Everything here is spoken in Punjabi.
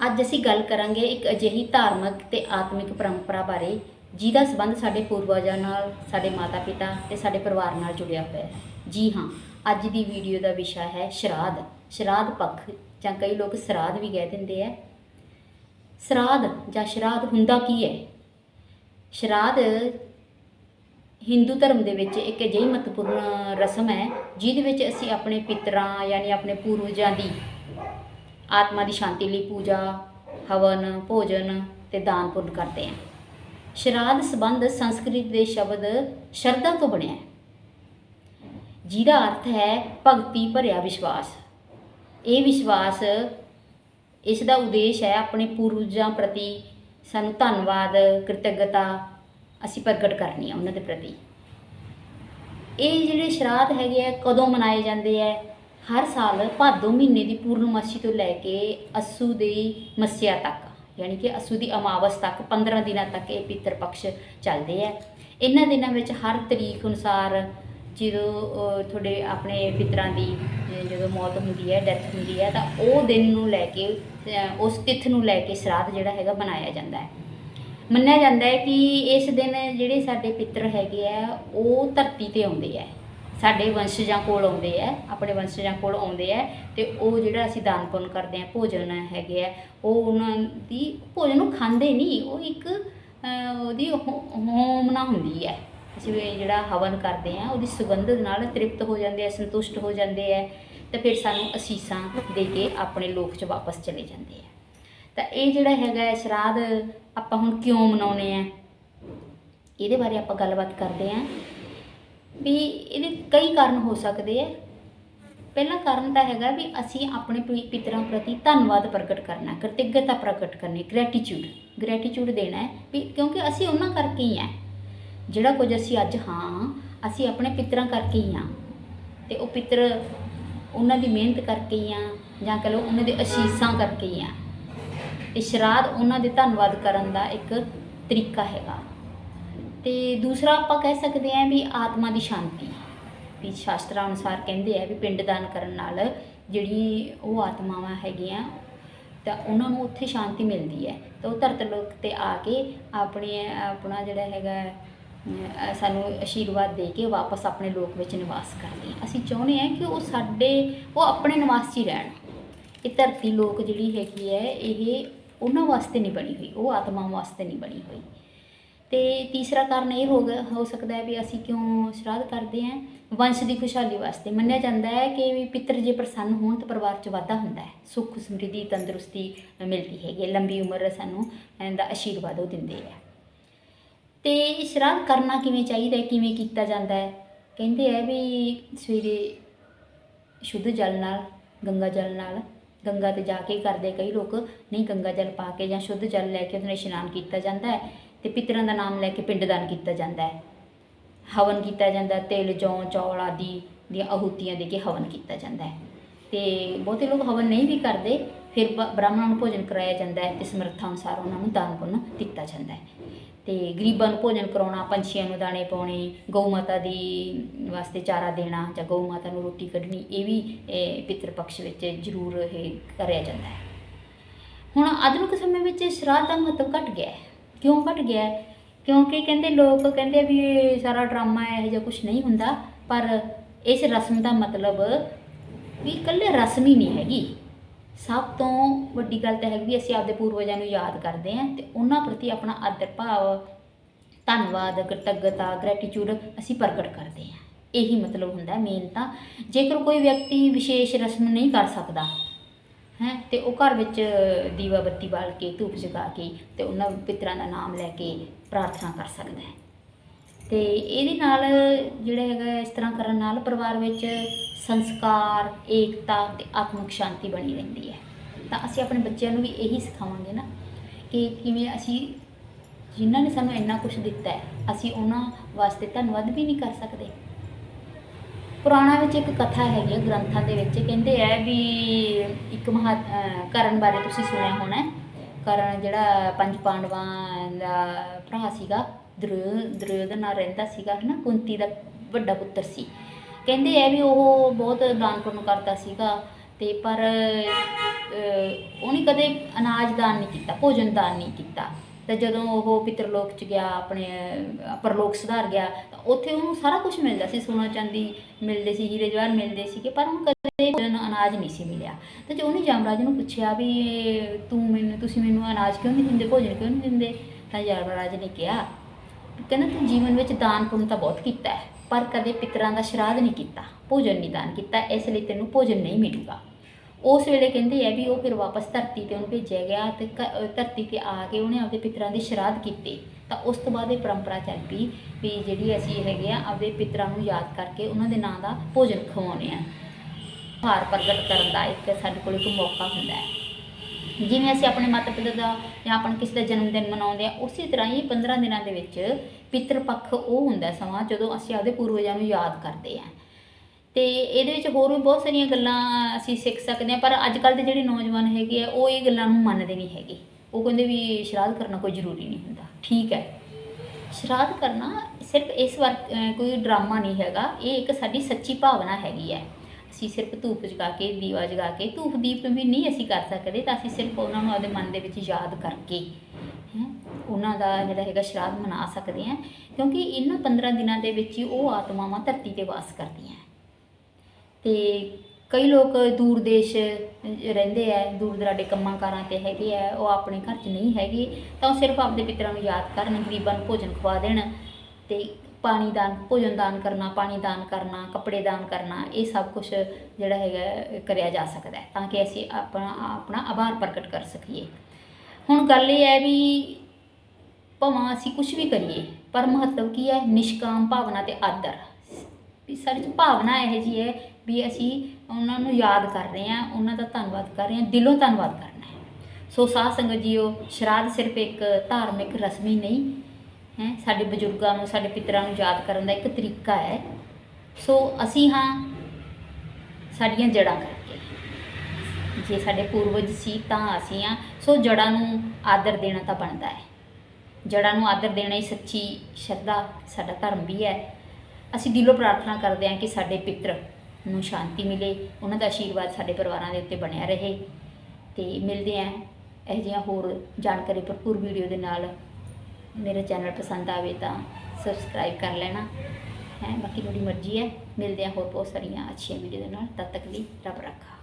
ਅੱਜ ਅਸੀਂ ਗੱਲ ਕਰਾਂਗੇ ਇੱਕ ਅਜਿਹੀ ਧਾਰਮਿਕ ਤੇ ਆਤਮਿਕ ਪਰੰਪਰਾ ਬਾਰੇ, ਜਿਹਦਾ ਸੰਬੰਧ ਸਾਡੇ ਪੂਰਵਜਾਂ ਨਾਲ, ਸਾਡੇ ਮਾਤਾ-ਪਿਤਾ ਤੇ ਸਾਡੇ ਪਰਿਵਾਰ ਨਾਲ ਜੁੜਿਆ ਹੋਇਆ ਹੈ। ਜੀ ਹਾਂ, ਅੱਜ ਦੀ ਵੀਡੀਓ ਦਾ ਵਿਸ਼ਾ ਹੈ ਸ਼ਰਾਧ। ਸ਼ਰਾਧ ਪੱਖ, ਜਾਂ ਕਈ ਲੋਕ ਸ਼ਰਾਧ ਵੀ ਕਹਿ ਦਿੰਦੇ ਆ। ਸ਼ਰਾਧ ਜਾਂ ਸ਼ਰਾਧ ਹੁੰਦਾ ਕੀ ਹੈ? ਸ਼ਰਾਧ ਹਿੰਦੂ ਧਰਮ ਦੇ ਵਿੱਚ ਇੱਕ ਅਜਿਹੀ ਮਹੱਤਵਪੂਰਨ ਰਸਮ ਹੈ, ਜਿਹਦੇ ਵਿੱਚ ਅਸੀਂ ਆਪਣੇ ਪਿਤਰਾਂ, ਯਾਨੀ ਆਪਣੇ ਪੂਰਵਜਾਂ ਦੀ ਆਤਮਾ ਦੀ ਸ਼ਾਂਤੀ ਲਈ ਪੂਜਾ, ਹਵਨ, ਭੋਜਨ ਤੇ ਦਾਨ ਪੁੰਨ ਕਰਦੇ ਹਾਂ ਸ਼ਰਾਧ ਸੰਬੰਧ ਸੰਸਕ੍ਰਿਤ ਦੇ ਸ਼ਬਦ ਸ਼ਰਧਾ ਤੋਂ ਬਣਿਆ ਹੈ। ਜਿਹਦਾ ਅਰਥ ਹੈ ਭਗਤੀ ਭਰਿਆ ਵਿਸ਼ਵਾਸ। ਇਹ ਵਿਸ਼ਵਾਸ, ਇਸ ਦਾ ਉਦੇਸ਼ ਹੈ ਆਪਣੇ ਪੂਰਵਜਾਂ ਪ੍ਰਤੀ ਸਾਨੂੰ ਧੰਨਵਾਦ, ਕ੍ਰਿਤਗਤਾ ਅਸੀਂ ਪ੍ਰਗਟ ਕਰਨੀ ਹੈ ਉਹਨਾਂ ਦੇ ਪ੍ਰਤੀ। ਇਹ ਜਿਹੜੇ ਸ਼ਰਾਧ ਹੈਗੇ ਆ, ਕਦੋਂ ਮਨਾਏ ਜਾਂਦੇ ਆ? ਹਰ ਸਾਲ ਭਾਦੋ ਮਹੀਨੇ ਦੀ ਪੂਰਨਮਾਸ਼ੀ ਤੋਂ ਲੈ ਕੇ ਅਸੂ ਦੀ ਮੱਸਿਆ ਤੱਕ, ਯਾਨੀ ਕਿ ਅਸੂ ਦੀ ਅਮਾਵਸ ਤੱਕ 15 ਦਿਨਾਂ ਤੱਕ ਇਹ ਪਿੱਤਰ ਪਕਸ਼ ਚੱਲਦੇ ਆ। ਇਹਨਾਂ ਦਿਨਾਂ ਵਿੱਚ ਹਰ ਤਰੀਕ ਅਨੁਸਾਰ ਜਦੋਂ ਤੁਹਾਡੇ ਆਪਣੇ ਪਿਤਰਾਂ ਦੀ ਜਦੋਂ ਮੌਤ ਹੁੰਦੀ ਹੈ, ਡੈਥ ਹੁੰਦੀ ਹੈ, ਤਾਂ ਉਹ ਦਿਨ ਨੂੰ ਲੈ ਕੇ ਉਸ ਤਿਥ ਨੂੰ ਲੈ ਕੇ ਸ਼ਰਾਧ ਜਿਹੜਾ ਹੈਗਾ ਬਣਾਇਆ ਜਾਂਦਾ ਹੈ। ਮੰਨਿਆ ਜਾਂਦਾ ਹੈ ਕਿ ਇਸ ਦਿਨ ਜਿਹੜੇ ਸਾਡੇ ਪਿੱਤਰ ਹੈਗੇ ਆ, ਉਹ ਧਰਤੀ ਤੇ ਆਉਂਦੇ ਆ। ਸਾਡੇ ਵੰਸ਼ਜਾਂ ਕੋਲ ਆਉਂਦੇ ਆ, ਆਪਣੇ ਵੰਸ਼ਜਾਂ ਕੋਲ ਆਉਂਦੇ ਆ, ਤੇ ਉਹ ਜਿਹੜਾ ਅਸੀਂ ਦਾਨ ਪੁੰਨ ਕਰਦੇ ਆ ਭੋਜਨ ਹੈਗੇ ਆ, ਉਹ ਉਹਨਾਂ ਦੀ ਭੋਜਨ ਨੂੰ ਖਾਂਦੇ ਨਹੀਂ ਉਹ ਇੱਕ ਉਹਦੀ ਹੋ- ਹੋਮਨਾ ਹੁੰਦੀ ਹੈ ਅਸੀਂ ਜਿਹੜਾ ਹਵਨ ਕਰਦੇ ਆ ਉਹਦੀ ਸੁਗੰਧ ਨਾਲ ਤ੍ਰਿਪਤ ਹੋ ਜਾਂਦੇ ਆ, ਸੰਤੁਸ਼ਟ ਹੋ ਜਾਂਦੇ ਆ, ਤੇ ਫਿਰ ਸਾਨੂੰ ਅਸੀਸਾਂ ਦੇ ਕੇ ਆਪਣੇ ਲੋਕ 'ਚ ਵਾਪਸ ਚਲੇ ਜਾਂਦੇ ਆ। ਤਾਂ ਇਹ ਜਿਹੜਾ ਹੈਗਾ ਹੈ ਸ਼ਰਾਧ, ਆਪਾਂ ਹੁਣ ਕਿਉਂ ਮਨਾਉਨੇ ਆ ਇਹਦੇ ਬਾਰੇ ਆਪਾਂ ਗੱਲਬਾਤ ਕਰਦੇ ਆਂ ਵੀ ਇਹਦੇ ਕਈ ਕਾਰਨ ਹੋ ਸਕਦੇ ਆ। ਪਹਿਲਾ ਕਾਰਨ ਤਾਂ ਹੈਗਾ ਵੀ ਅਸੀਂ ਆਪਣੇ ਪਿ- ਪਿਤਰਾਂ ਪ੍ਰਤੀ ਧੰਨਵਾਦ ਪ੍ਰਗਟ ਕਰਨਾ ਕ੍ਰਿਤਗਤਾ ਪ੍ਰਗਟ ਕਰਨੀ ਗ੍ਰੈਟੀਟਿਊਡ ਗ੍ਰੈਟੀਟਿਊਡ ਦੇਣਾ ਹੈ ਵੀ ਕਿਉਂਕਿ ਅਸੀਂ ਉਹਨਾਂ ਕਰਕੇ ਹੀ ਆ। ਜਿਹੜਾ ਕੁਝ ਅਸੀਂ ਅੱਜ ਹਾਂ, ਅਸੀਂ ਆਪਣੇ ਪਿਤਰਾਂ ਕਰਕੇ ਹੀ ਆ। ਤੇ ਉਹ ਪਿਤਰ ਉਹਨਾਂ ਦੀ ਮਿਹਨਤ ਕਰਕੇ ਹੀ ਆ, ਜਾਂ ਕਹ ਲਓ ਉਹਨਾਂ ਦੇ ਅਸ਼ੀਸਾਂ ਕਰਕੇ ਹੀ ਆ। ਤੇ ਸ਼ਰਾਧ ਉਹਨਾਂ ਦੇ ਧੰਨਵਾਦ ਕਰਨ ਦਾ ਇੱਕ ਤਰੀਕਾ ਹੈਗਾ। ਤੇ ਦੂਸਰਾ ਆਪਾਂ ਕਹਿ ਸਕਦੇ ਹਾਂ ਵੀ ਆਤਮਾ ਦੀ ਸ਼ਾਂਤੀ। ਵੀ ਸ਼ਾਸਤਰਾਂ ਅਨੁਸਾਰ ਕਹਿੰਦੇ ਆ ਵੀ ਪਿੰਡ ਦਾਨ ਕਰਨ ਨਾਲ ਜਿਹੜੀ ਉਹ ਆਤਮਾਵਾਂ ਹੈਗੀਆਂ, ਤਾਂ ਉਹਨਾਂ ਨੂੰ ਉੱਥੇ ਸ਼ਾਂਤੀ ਮਿਲਦੀ ਹੈ। ਤਾਂ ਉਹ ਧਰਤ ਲੋਕ ਤੇ ਆ ਕੇ ਆਪਣੇ, ਆਪਣਾ ਜਿਹੜਾ ਹੈਗਾ ਸਾਨੂੰ ਆਸ਼ੀਰਵਾਦ ਦੇ ਕੇ ਵਾਪਸ ਆਪਣੇ ਲੋਕ ਵਿੱਚ ਨਿਵਾਸ ਕਰਦੇ ਆ ਅਸੀਂ ਚਾਹੁੰਦੇ ਹਾਂ ਕਿ ਉਹ ਸਾਡੇ, ਉਹ ਆਪਣੇ ਨਿਵਾਸ 'ਚ ਹੀ ਰਹਿਣ। ਇਹ ਧਰਤੀ ਲੋਕ ਜਿਹੜੀ ਹੈਗੀ ਹੈ, ਇਹ ਉਹਨਾਂ ਵਾਸਤੇ ਨਹੀਂ ਬਣੀ ਹੋਈ, ਉਹ ਆਤਮਾ ਵਾਸਤੇ ਨਹੀਂ ਬਣੀ ਹੋਈ। ਤੇ ਤੀਸਰਾ ਕਾਰਨ ਇਹ ਹੋ ਗਿਆ ਹੋ ਸਕਦਾ ਹੈ ਵੀ ਅਸੀਂ ਕਿਉਂ ਸ਼ਰਾਧ ਕਰਦੇ ਹਾਂ ਵੰਸ਼ ਦੀ ਖੁਸ਼ਹਾਲੀ ਵਾਸਤੇ। ਮੰਨਿਆ ਜਾਂਦਾ ਹੈ ਕਿ ਵੀ ਪਿੱਤਰ ਜੇ ਪ੍ਰਸੰਨ ਹੋਣ ਤਾਂ ਪਰਿਵਾਰ 'ਚ ਵਾਧਾ ਹੁੰਦਾ ਹੈ। ਸੁੱਖ ਸਮਰਿੱਧੀ ਤੰਦਰੁਸਤੀ ਮਿਲਦੀ ਹੈਗੀ ਹੈ, ਲੰਬੀ ਉਮਰ ਸਾਨੂੰ ਇਹਦਾ ਆਸ਼ੀਰਵਾਦ ਉਹ ਦਿੰਦੇ ਹੈ। ਤੇ ਇਹ ਸ਼ਰਾਧ ਕਰਨਾ ਕਿਵੇਂ ਚਾਹੀਦਾ ਹੈ ਕਿਵੇਂ ਕੀਤਾ ਜਾਂਦਾ ਹੈ? ਕਹਿੰਦੇ ਹੈ ਵੀ ਸਵੇਰੇ ਸ਼ੁੱਧ ਜਲ ਨਾਲ ਗੰਗਾ ਜਲ ਨਾਲ ਗੰਗਾ ਤੇ ਜਾ ਕੇ ਕਰਦੇ ਕਈ ਲੋਕ ਨਹੀਂ ਗੰਗਾ ਜਲ ਪਾ ਕੇ ਜਾਂ ਸ਼ੁੱਧ ਜਲ ਲੈ ਕੇ ਉਹਦੇ ਨਾਲ ਇਸ਼ਨਾਨ ਕੀਤਾ ਜਾਂਦਾ ਹੈ। ਤੇ ਪਿਤਰਾਂ ਦਾ ਨਾਮ ਲੈ ਕੇ ਪਿੰਡਦਾਨ ਕੀਤਾ ਜਾਂਦਾ ਹੈ। ਹਵਨ ਕੀਤਾ ਜਾਂਦਾ ਹੈ, ਤਿਲ ਜੌਂ ਚੌਲ ਆਦਿ ਦੀਆਂ ਆਹੂਤੀਆਂ ਦੇ ਕੇ ਹਵਨ ਕੀਤਾ ਜਾਂਦਾ ਹੈ। ਤੇ ਬਹੁਤੇ ਲੋਕ ਹਵਨ ਨਹੀਂ ਵੀ ਕਰਦੇ ਫਿਰ ਬ੍ਰਾਹਮਣਾਂ ਨੂੰ ਭੋਜਨ ਕਰਾਇਆ ਜਾਂਦਾ ਹੈ ਤੇ ਸਮਰੱਥਾ ਅਨੁਸਾਰ ਉਹਨਾਂ ਨੂੰ ਦਾਨ ਪੁੰਨ ਦਿੱਤਾ ਜਾਂਦਾ ਹੈ। ਤੇ ਗਰੀਬਾਂ ਨੂੰ ਭੋਜਨ ਕਰਾਉਣਾ ਪੰਛੀਆਂ ਨੂੰ ਦਾਣੇ ਪਾਉਣੇ ਗਊ ਮਾਤਾ ਦੀ ਵਾਸਤੇ ਚਾਰਾ ਦੇਣਾ ਜਾਂ ਗਊ ਮਾਤਾ ਨੂੰ ਰੋਟੀ ਕੱਢਣੀ ਇਹ ਵੀ ਇਹ ਪਿਤਰ ਪਕਸ਼ ਵਿੱਚ ਜ਼ਰੂਰ ਇਹ ਕਰਿਆ ਜਾਂਦਾ ਹੈ। ਹੁਣ ਆਧੁਨਿਕ ਸਮੇਂ ਵਿੱਚ ਸ਼ਰਾਧ ਦਾ ਮਹੱਤਵ ਘਟ ਗਿਆ ਹੈ। ਕਿਉਂ ਘਟ ਗਿਆ ਕਿਉਂਕਿ ਕਹਿੰਦੇ ਲੋਕ ਕਹਿੰਦੇ ਵੀ ਇਹ ਸਾਰਾ ਡਰਾਮਾ ਇਹੋ ਜਿਹਾ ਕੁਝ ਨਹੀਂ ਹੁੰਦਾ, ਪਰ ਇਸ ਰਸਮ ਦਾ ਮਤਲਬ ਵੀ ਇਕੱਲੇ ਰਸਮ ਹੀ ਨਹੀਂ ਹੈਗੀ। ਸਭ ਤੋਂ ਵੱਡੀ ਗੱਲ ਤਾਂ ਹੈਗੀ ਵੀ ਅਸੀਂ ਆਪਦੇ ਪੂਰਵਜਾਂ ਨੂੰ ਯਾਦ ਕਰਦੇ ਹਾਂ ਤੇ ਉਹਨਾਂ ਪ੍ਰਤੀ ਆਪਣਾ ਆਦਰ ਭਾਵ, ਧੰਨਵਾਦ, ਕ੍ਰਿਤਗਤਾ ਗ੍ਰੈਟੀਟਿਊਡ ਅਸੀਂ ਪ੍ਰਗਟ ਕਰਦੇ ਹਾਂ। ਇਹੀ ਮਤਲਬ ਹੁੰਦਾ ਮੇਨ ਤਾਂ। ਜੇਕਰ ਕੋਈ ਵਿਅਕਤੀ ਵਿਸ਼ੇਸ਼ ਰਸਮ ਨਹੀਂ ਕਰ ਸਕਦਾ ਹੈ, ਤੇ ਉਹ ਘਰ ਵਿੱਚ ਦੀਵਾ ਬੱਤੀ ਬਾਲ ਕੇ, ਧੂਪ ਜਗਾ ਕੇ ਤੇ ਉਹਨਾਂ ਪਿਤਰਾਂ ਦਾ ਨਾਮ ਲੈ ਕੇ ਪ੍ਰਾਰਥਨਾ ਕਰ ਸਕਦਾ ਹੈ। ਤੇ ਇਹਦੇ ਨਾਲ ਜਿਹੜਾ ਹੈਗਾ ਇਸ ਤਰ੍ਹਾਂ ਕਰਨ ਨਾਲ ਪਰਿਵਾਰ ਵਿੱਚ ਸੰਸਕਾਰ, ਏਕਤਾ ਤੇ ਆਤਮਿਕ ਸ਼ਾਂਤੀ ਬਣੀ ਰਹਿੰਦੀ ਹੈ। ਤਾਂ ਅਸੀਂ ਆਪਣੇ ਬੱਚਿਆਂ ਨੂੰ ਵੀ ਇਹੀ ਸਿਖਾਵਾਂਗੇ ਨਾ ਕਿ ਕਿਵੇਂ ਅਸੀਂ ਜਿਨ੍ਹਾਂ ਨੇ ਸਾਨੂੰ ਇੰਨਾ ਕੁਝ ਦਿੱਤਾ ਹੈ, ਅਸੀਂ ਉਹਨਾਂ ਵਾਸਤੇ ਧੰਨਵਾਦ ਵੀ ਨਹੀਂ ਕਰ ਸਕਦੇ। ਪੁਰਾਣਾ ਵਿੱਚ ਇੱਕ ਕਥਾ ਹੈਗੀ ਹੈ ਗ੍ਰੰਥਾਂ ਦੇ ਵਿੱਚ, ਕਹਿੰਦੇ ਆ ਵੀ ਇੱਕ ਮਹਾ ਕਰਨ ਬਾਰੇ ਤੁਸੀਂ ਸੁਣਿਆ ਹੋਣਾ ਕਰਨ ਜਿਹੜਾ ਪੰਜ ਪਾਂਡਵਾਂ ਦਾ ਭਰਾ ਸੀਗਾ, ਦੁਰਯੋ, ਦੁਰਯੋਧਨ ਨਾਲ ਰਹਿੰਦਾ ਸੀਗਾ, ਹਨਾ, ਕੁੰਤੀ ਦਾ ਵੱਡਾ ਪੁੱਤਰ ਸੀ। ਕਹਿੰਦੇ ਆ ਵੀ ਉਹ ਬਹੁਤ ਦਾਨ ਪੁੰਨ ਕਰਦਾ ਸੀਗਾ ਤੇ ਪਰ ਉਹਨੇ ਕਦੇ ਅਨਾਜ ਦਾਨ ਨਹੀਂ ਕੀਤਾ, ਭੋਜਨ ਦਾਨ ਨਹੀਂ ਕੀਤਾ। ਤੇ ਜਦੋਂ ਉਹ ਪਿਤਰਲੋਕ ਚ ਗਿਆ ਆਪਣੇ ਅਹ, ਪਰਲੋਕ ਸੁਧਾਰ ਗਿਆ ਤਾਂ ਉੱਥੇ ਉਹਨੂੰ ਸਾਰਾ ਕੁਝ ਮਿਲਦਾ ਸੀ। ਸੋਨਾ ਚਾਂਦੀ ਮਿਲਦੇ ਸੀ ਹੀਰੇ ਜਵਾਹਰ ਮਿਲਦੇ ਸੀਗੇ ਪਰ ਉਹਨੂੰ ਕਦੇ ਅਨਾਜ ਨਹੀਂ ਸੀ ਮਿਲਿਆ। ਤੇ ਜੇ ਉਹਨੇ ਜਮਰਾਜ ਨੂੰ ਪੁੱਛਿਆ ਵੀ ਤੂੰ ਮੈਨੂੰ ਤੁਸੀਂ ਮੈਨੂੰ ਅਨਾਜ ਕਿਉਂ ਨਹੀਂ ਦਿੰਦੇ? ਭੋਜਨ ਕਿਉਂ ਨਹੀਂ ਦਿੰਦੇ? ਤਾਂ ਯਮਰਾਜ ਨੇ ਕਿਹਾ ਕਹਿੰਦਾ ਤੂੰ ਜੀਵਨ ਵਿੱਚ ਦਾਨ ਪੁੰਨ ਤਾਂ ਬਹੁਤ ਕੀਤਾ ਹੈ ਪਰ ਕਦੇ ਪਿਤਰਾਂ ਦਾ ਸ਼ਰਾਧ ਨਹੀਂ ਕੀਤਾ ਭੋਜਨ ਨਹੀਂ ਦਾਨ ਕੀਤਾ ਇਸ ਲਈ ਤੈਨੂੰ ਭੋਜਨ ਨਹੀਂ ਮਿਲੂਗਾ। ਉਸ ਵੇਲੇ ਕਹਿੰਦੇ ਆ ਵੀ ਉਹ ਫਿਰ ਵਾਪਸ ਧਰਤੀ ਤੇ ਉਹਨੂੰ ਭੇਜਿਆ ਗਿਆ ਤੇ ਕ- ਧਰਤੀ ਤੇ ਆ ਕੇ ਉਹਨੇ ਆਪਦੇ ਪਿਤਰਾਂ ਦੇ ਸ਼ਰਾਧ ਕੀਤੇ। ਤਾਂ ਉਸ ਤੋਂ ਬਾਅਦ ਇਹ ਪਰੰਪਰਾ ਚੱਲ ਪਈ ਵੀ ਜਿਹੜੀ ਅਸੀਂ ਹੈਗੇ ਆ ਆਪਦੇ ਪਿਤਰਾਂ ਨੂੰ ਯਾਦ ਕਰਕੇ ਉਹਨਾਂ ਦੇ ਨਾਂ ਦਾ ਭੋਜਨ ਖਵਾਉਂਦੇ ਆ। ਭਾਰ ਪ੍ਰਗਟ ਕਰਨ ਦਾ ਇੱਕ ਸਾਡੇ ਕੋਲ ਇੱਕ ਮੌਕਾ ਹੁੰਦਾ ਹੈ। ਜਿਵੇਂ ਅਸੀਂ ਆਪਣੇ ਮਾਤਾ ਪਿਤਾ ਦਾ ਜਾਂ ਆਪਣੇ ਕਿਸੇ ਦਾ ਜਨਮ ਦਿਨ ਮਨਾਉਂਦੇ ਆ, ਉਸੇ ਤਰ੍ਹਾਂ ਹੀ 15 ਦਿਨਾਂ ਦੇ ਵਿੱਚ ਪਿਤਰ ਪੱਖ ਉਹ ਹੁੰਦਾ ਸਮਾਂ ਜਦੋਂ ਅਸੀਂ ਆਪਦੇ ਪੂਰਵਜਾਂ ਨੂੰ ਯਾਦ ਕਰਦੇ ਆ। ਤੇ ਇਹਦੇ ਵਿੱਚ ਹੋਰ ਵੀ ਬਹੁਤ ਸਾਰੀਆਂ ਗੱਲਾਂ ਅਸੀਂ ਸਿੱਖ ਸਕਦੇ ਹਾਂ, ਪਰ ਅੱਜ ਕੱਲ੍ਹ ਦੇ ਜਿਹੜੇ ਨੌਜਵਾਨ ਹੈਗੇ ਆ, ਉਹ ਇਹ ਗੱਲਾਂ ਨੂੰ ਮੰਨਦੇ ਨਹੀਂ ਹੈਗੇ। ਉਹ ਕਹਿੰਦੇ ਵੀ ਸ਼ਰਾਧ ਕਰਨਾ ਕੋਈ ਜ਼ਰੂਰੀ ਨਹੀਂ ਹੁੰਦਾ। ਠੀਕ ਹੈ। ਸ਼ਰਾਧ ਕਰਨਾ ਸਿਰਫ ਇਸ ਵਾਰ ਕੋਈ ਡਰਾਮਾ ਨਹੀਂ ਹੈਗਾ। ਇਹ ਇੱਕ ਸਾਡੀ ਸੱਚੀ ਭਾਵਨਾ ਹੈਗੀ ਹੈ। ਅਸੀਂ ਸਿਰਫ ਧੂਪ ਜਗਾ ਕੇ, ਦੀਵਾ ਜਗਾ ਕੇ, ਧੂਪ ਦੀਪ ਵੀ ਨਹੀਂ ਅਸੀਂ ਕਰ ਸਕਦੇ ਤਾਂ ਅਸੀਂ ਸਿਰਫ ਉਹਨਾਂ ਨੂੰ ਆਪਣੇ ਮਨ ਦੇ ਵਿੱਚ ਯਾਦ ਕਰਕੇ, ਹੈ, ਉਹਨਾਂ ਦਾ ਜਿਹੜਾ ਹੈਗਾ ਸ਼ਰਾਧ ਮਨਾ ਸਕਦੇ ਹਾਂ। ਕਿਉਂਕਿ ਇਹਨਾਂ 15 ਦਿਨਾਂ ਦੇ ਵਿੱਚ ਹੀ ਉਹ ਆਤਮਾਵਾਂ ਧਰਤੀ ਤੇ ਵਾਸ ਕਰਦੀਆਂ। ਤੇ ਕਈ ਲੋਕ ਦੂਰ ਦੇਸ਼ ਰਹਿੰਦੇ ਆ, ਦੂਰ ਦਰਾਡੇ ਕੰਮਾਂ ਕਾਰਾਂ ਤੇ ਹੈਗੇ ਆ, ਉਹ ਆਪਣੇ ਘਰ 'ਚ ਨਹੀਂ ਹੈਗੇ, ਤਾਂ ਉਹ ਸਿਰਫ ਆਪਣੇ ਪਿਤਰਾਂ ਨੂੰ ਯਾਦ ਕਰਨ, ਗਰੀਬਾਂ ਨੂੰ ਭੋਜਨ ਖਵਾ ਦੇਣ ਤੇ ਪਾਣੀ ਦਾਨ, ਭੋਜਨ ਦਾਨ ਕਰਨਾ, ਪਾਣੀ ਦਾਨ ਕਰਨਾ, ਕੱਪੜੇ ਦਾਨ ਕਰਨਾ, ਇਹ ਸਭ ਕੁਝ ਜਿਹੜਾ ਹੈਗਾ ਕਰਿਆ ਜਾ ਸਕਦਾ ਹੈ, ਤਾਂ ਕਿ ਅਸੀਂ ਆਪਣਾ ਆਪਣਾ ਆਭਾਰ ਪ੍ਰਗਟ ਕਰ ਸਕੀਏ। ਹੁਣ ਗੱਲ ਇਹ ਹੈ ਵੀ ਭਾਵੇਂ ਅਸੀਂ ਕੁਝ ਵੀ ਕਰੀਏ, ਪਰ ਮਹੱਤਵ ਕੀ ਹੈ? ਨਿਸ਼ਕਾਮ ਭਾਵਨਾ ਤੇ ਆਦਰ। ਵੀ ਸਾਡੇ ਚ ਭਾਵਨਾ ਇਹ ਜੀ ਹੈ ਵੀ ਅਸੀਂ ਉਹਨਾਂ ਨੂੰ ਯਾਦ ਕਰ ਰਹੇ ਹਾਂ, ਉਹਨਾਂ ਦਾ ਧੰਨਵਾਦ ਕਰ ਰਹੇ ਹਾਂ, ਦਿਲੋਂ ਧੰਨਵਾਦ ਕਰਨਾ ਹੈ। ਸੋ ਸਾਧ ਸੰਗਤ ਜੀਓ, ਸ਼ਰਾਧ ਸਿਰਫ ਇੱਕ ਧਾਰਮਿਕ ਰਸਮੀ ਨਹੀਂ, ਹੈ, ਸਾਡੇ ਬਜ਼ੁਰਗਾਂ ਨੂੰ, ਸਾਡੇ ਪਿਤਰਾਂ ਨੂੰ ਯਾਦ ਕਰਨ ਦਾ ਇੱਕ ਤਰੀਕਾ ਹੈ। ਸੋ ਅਸੀਂ ਹਾਂ ਸਾਡੀਆਂ ਜੜ੍ਹਾਂ ਕਰਕੇ। ਜੇ ਸਾਡੇ ਪੂਰਵਜ ਸੀ ਤਾਂ ਅਸੀਂ ਆ ਸੋ ਜੜ੍ਹਾਂ ਨੂੰ ਆਦਰ ਦੇਣਾ ਤਾਂ ਬਣਦਾ ਹੈ। ਜੜ੍ਹਾਂ ਨੂੰ ਆਦਰ ਦੇਣਾ ਹੀ ਸੱਚੀ ਸ਼ਰਧਾ, ਸਾਡਾ ਧਰਮ ਵੀ ਹੈ। ਅਸੀਂ ਦਿਲੋਂ ਪ੍ਰਾਰਥਨਾ ਕਰਦੇ ਹਾਂ ਕਿ ਸਾਡੇ ਪਿੱਤਰ ਨੂੰ ਸ਼ਾਂਤੀ ਮਿਲੇ, ਉਹਨਾਂ ਦਾ ਆਸ਼ੀਰਵਾਦ ਸਾਡੇ ਪਰਿਵਾਰਾਂ ਦੇ ਉੱਤੇ ਬਣਿਆ ਰਹੇ ਤੇ ਮਿਲਦੇ ਹਾਂ। ਇਹੋ ਜਿਹੀਆਂ ਹੋਰ ਜਾਣਕਾਰੀ ਭਰਪੂਰ ਵੀਡੀਓ ਦੇ ਨਾਲ ਮੇਰਾ ਚੈਨਲ ਪਸੰਦ ਆਵੇ ਤਾਂ ਸਬਸਕ੍ਰਾਈਬ ਕਰ ਲੈਣਾ। ਹੈ, ਬਾਕੀ ਤੁਹਾਡੀ ਮਰਜ਼ੀ ਹੈ। ਮਿਲਦੇ ਹਾਂ ਹੋਰ ਬਹੁਤ ਸਾਰੀਆਂ ਅੱਛੀਆਂ ਵੀਡੀਓ ਦੇ ਨਾਲ। ਤਦ ਤੱਕ ਲਈ ਰੱਬ ਰੱਖਾ।